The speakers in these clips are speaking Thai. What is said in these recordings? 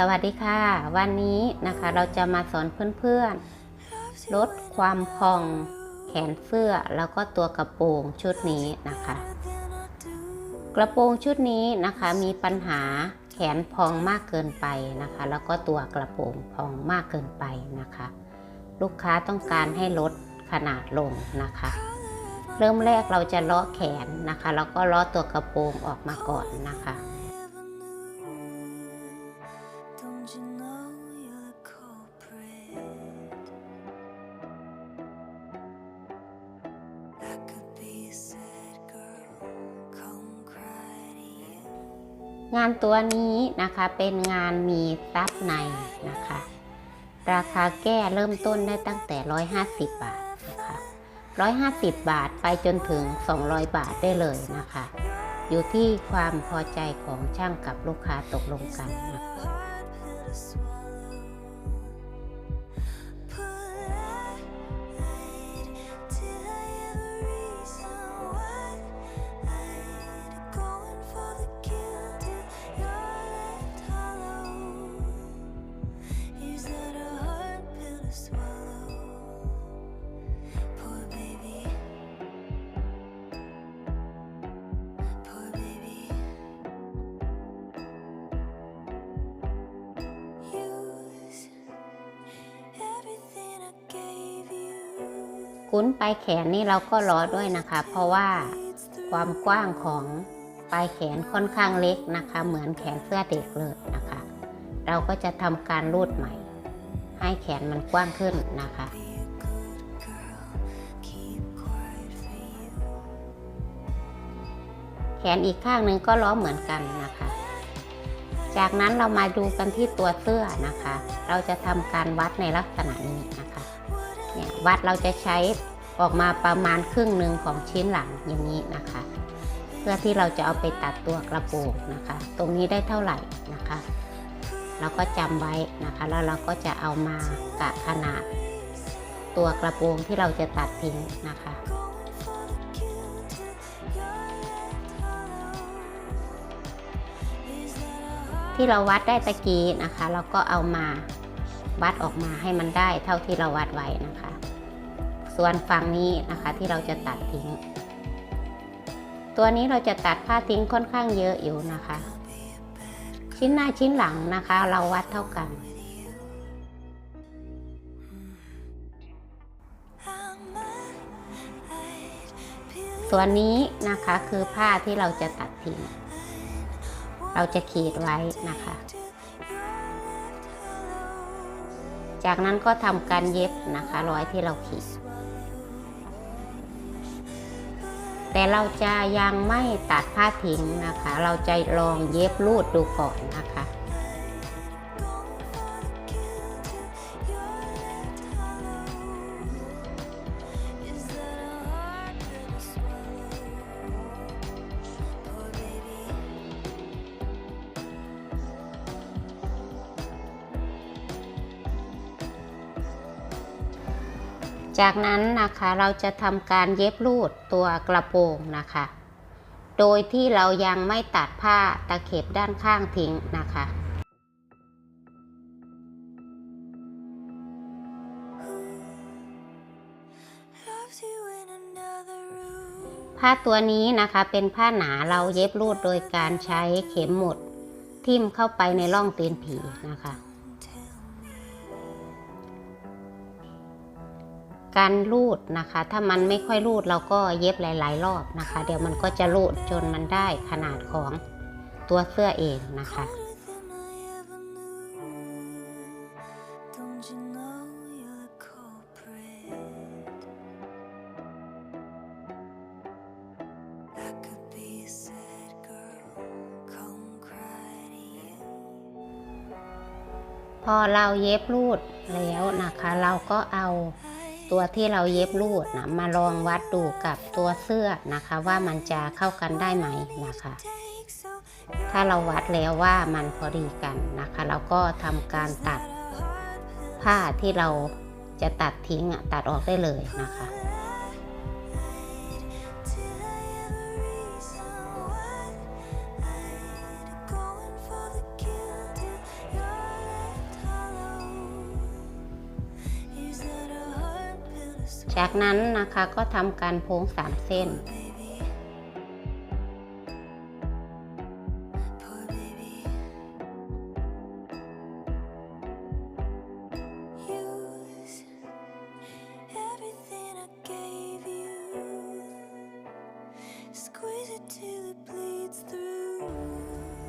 สวัสดีค่ะ วันนี้นะคะเราจะมาสอนเพื่อนๆ ลดความพองแขนเสื้อแล้วก็ตัวกระโปรงชุดนี้นะคะ กระโปรงชุดนี้นะคะมีปัญหาแขนพองมากเกินไปนะคะ แล้วก็ตัวกระโปรงพองมากเกินไปนะคะ ลูกค้าต้องการให้ลดขนาดลงนะคะ เริ่มแรกเราจะเลาะแขนนะคะ แล้วก็เลาะตัวกระโปรงออกมาก่อนนะคะานตัวนี้นะคะเป็นงานมีซับในนะคะ ราคาแก้เริ่มต้นได้ตั้งแต่ 150 บาทนะคะ150 บาทไปจนถึง 200 บาทได้เลยนะคะ อยู่ที่ความพอใจของช่างกับลูกค้าตกลงกันนะคะ กุ้นปลายแขนนี่เราก็ล้อด้วยนะคะ เพราะว่าความกว้างของปลายแขนค่อนข้างเล็กนะคะ เหมือนแขนเสื้อเด็กเลยนะคะ เราก็จะทำการรูดใหม่ ให้แขนมันกว้างขึ้นนะคะแขนอีกข้างหนึ่งก็ล้อเหมือนกันนะคะ จากนั้นเรามาดูกันที่ตัวเสื้อนะคะ เราจะทำการวัดในลักษณะนี้นะคะ เนี่ยวัดเราจะใช้ออกมาประมาณครึ่งหนึ่งของชิ้นหลังอย่างนี้นะคะ เพื่อที่เราจะเอาไปตัดตัวกระโปรงนะคะ ตรงนี้ได้เท่าไหร่นะคะ เราก็จำไว้นะคะ แล้วเราก็จะเอามากะขนาดตัวกระโปรงที่เราจะตัดทิ้งนะคะที่เราวัดได้ตะกี้นะคะ เราก็เอามา วัดออกมาให้มันได้เท่าที่เราวัดไว้นะคะ ส่วนฝั่งนี้นะคะที่เราจะตัดทิ้ง ตัวนี้เราจะตัดผ้าทิ้งค่อนข้างเยอะอยู่นะคะ ชิ้นหน้าชิ้นหลังนะคะ เราวัดเท่ากันส่วนนี้นะคะคือผ้าที่เราจะตัดทิ้ง เราจะขีดไว้นะคะ จากนั้นก็ทำการเย็บนะคะร้อยที่เราขีด แต่เราจะยังไม่ตัดผ้าทิ้งนะคะ เราจะลองเย็บรูดดูก่อนนะคะ จากนั้นนะคะเราจะทำการเย็บรูดตัวกระโปรงนะคะ โดยที่เรายังไม่ตัดผ้าตะเข็บด้านข้างทิ้งนะคะ Loves you in another room. ผ้าตัวนี้นะคะเป็นผ้าหนาเราเย็บรูดโดยการใช้เข็มหมุด ทิ่มเข้าไปในร่องตีนผีนะคะ การรูดนะคะ ถ้ามันไม่ค่อยรูดเราก็เย็บหลาย ๆ รอบนะคะ เดี๋ยวมันก็จะรูดจนมันได้ขนาดของตัวเสื้อเองนะคะพอเราเย็บรูดแล้วนะคะ เราก็เอา ตัวที่เราเย็บรูดนะมาลองวัดดูกับตัวเสื้อนะคะ ว่ามันจะเข้ากันได้ไหมนะคะ ถ้าเราวัดแล้วว่ามันพอดีกันนะคะเราก็ทำการตัดผ้าที่เราจะตัดทิ้งอะตัดออกได้เลยนะคะ จากนั้นนะคะก็ทำการโพ้งสามเส้น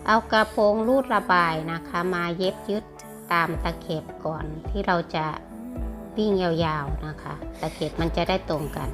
เอากระโปรงรูดระบายนะคะ มาเย็บยึดตามตะเข็บก่อนที่เราจะ วิ่งยาวๆนะคะ ตะเข็บมันจะได้ตรงกัน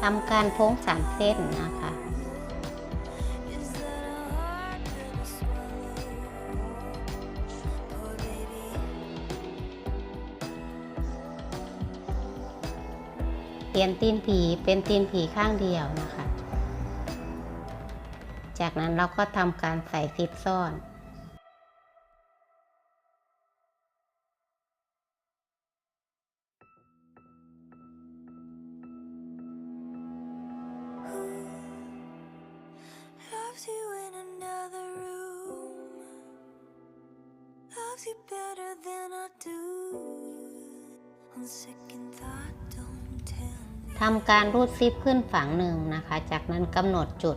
ทำการโพ้งสามเส้นนะคะเปลี่ยนตีนผีเป็นตีนผีข้างเดียวนะคะ จากนั้นเราก็ทำการใส่ซิปซ่อน you better than I do. On second thought, don't tell me. ทำการรูดซิปขึ้นฝั่งหนึ่งนะคะ จากนั้นกำหนดจุด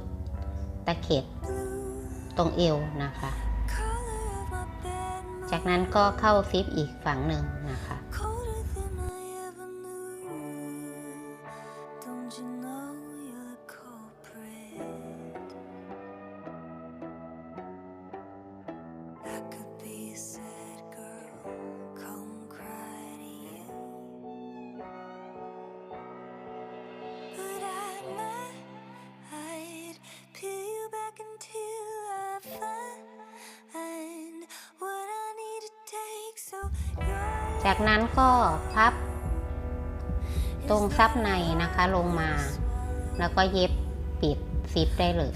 ตะเข็บ Blue ตรงเอวนะคะ color of my bed. จากนั้นก็เข้าซิปอีกฝั่งหนึ่ง จากนั้นก็พับ ตรงซับในนะคะลงมา แล้วก็เย็บปิดซิปได้เลย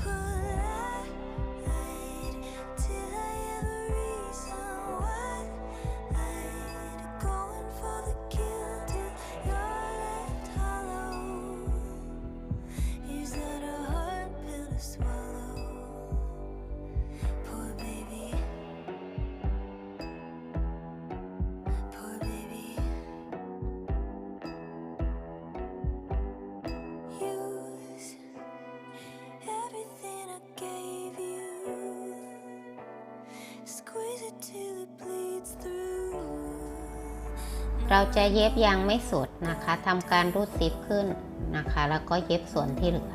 เราจะเย็บยางไม่สุดนะคะทำการรูดซิปขึ้นนะคะ แล้วก็เย็บส่วนที่เหลือ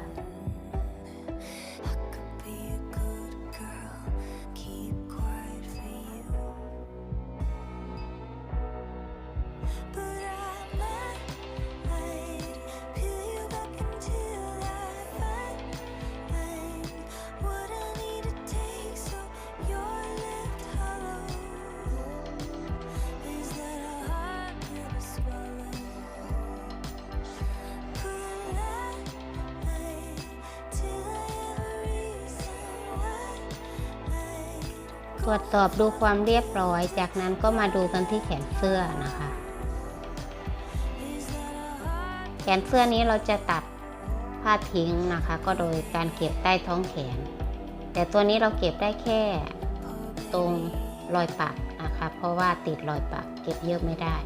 ตรวจสอบดูความเรียบร้อย จากนั้นก็มาดูกันที่แขนเสื้อนะคะ แขนเสื้อนี้เราจะตัดผ้าทิ้งนะคะ ก็โดยการเก็บใต้ท้องแขน แต่ตัวนี้เราเก็บได้แค่ตรงรอยปักนะคะ เพราะว่าติดรอยปักเก็บเยอะไม่ได้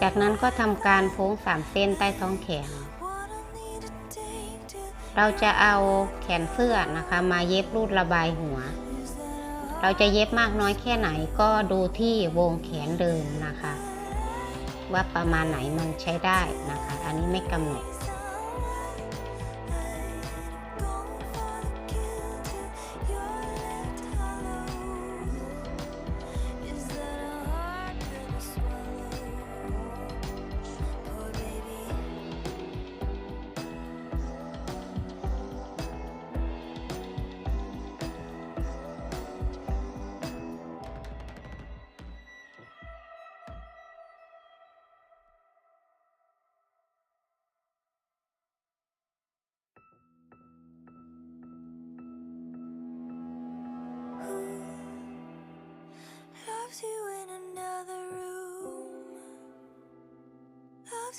จากนั้นก็ทำการโค้งสามเส้นใต้ท้องแขน เราจะเอาแขนเสื้อนะคะมาเย็บรูดระบายหัว เราจะเย็บมากน้อยแค่ไหนก็ดูที่วงแขนเดิมนะคะ ว่าประมาณไหนมันใช้ได้นะคะ อันนี้ไม่กำหนด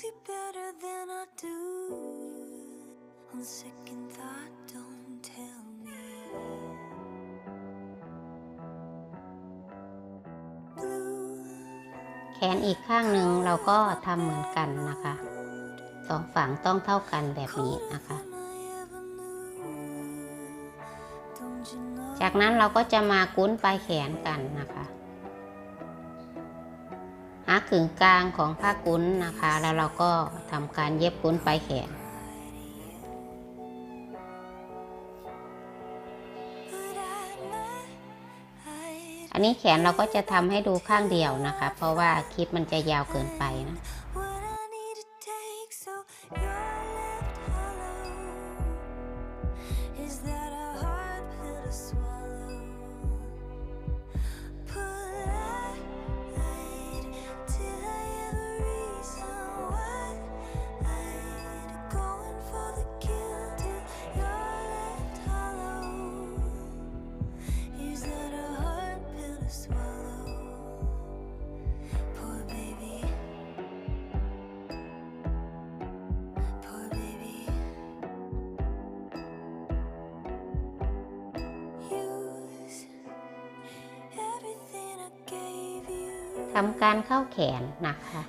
you better than I do. On second thought, don't tell me. Blue, แขนอีกข้างหนึ่งเราก็ทำเหมือนกันนะคะ สองฝั่งต้องเท่ากันแบบนี้นะคะ จากนั้นเราก็จะมากุ้นปลายแขนกันนะคะ ขึงกลางของผ้ากุ้นนะคะ แล้วเราก็ทำการเย็บกุ้นปลายแขนอันนี้แขนเราก็จะทำให้ดูข้างเดียวนะคะ เพราะว่าคลิปมันจะยาวเกินไปนะ ทำการเข้าแขนนะคะ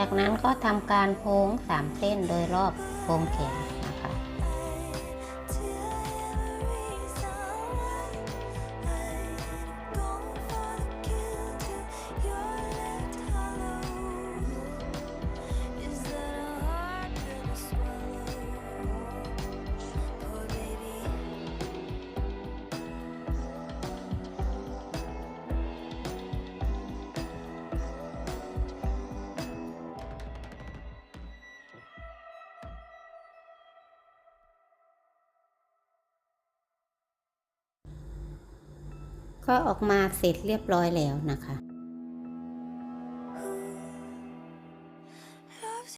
จากนั้นก็ทำการโค้งสามเส้นโดยรอบวงแขน ก็ออกมาเสร็จเรียบร้อยแล้วนะคะ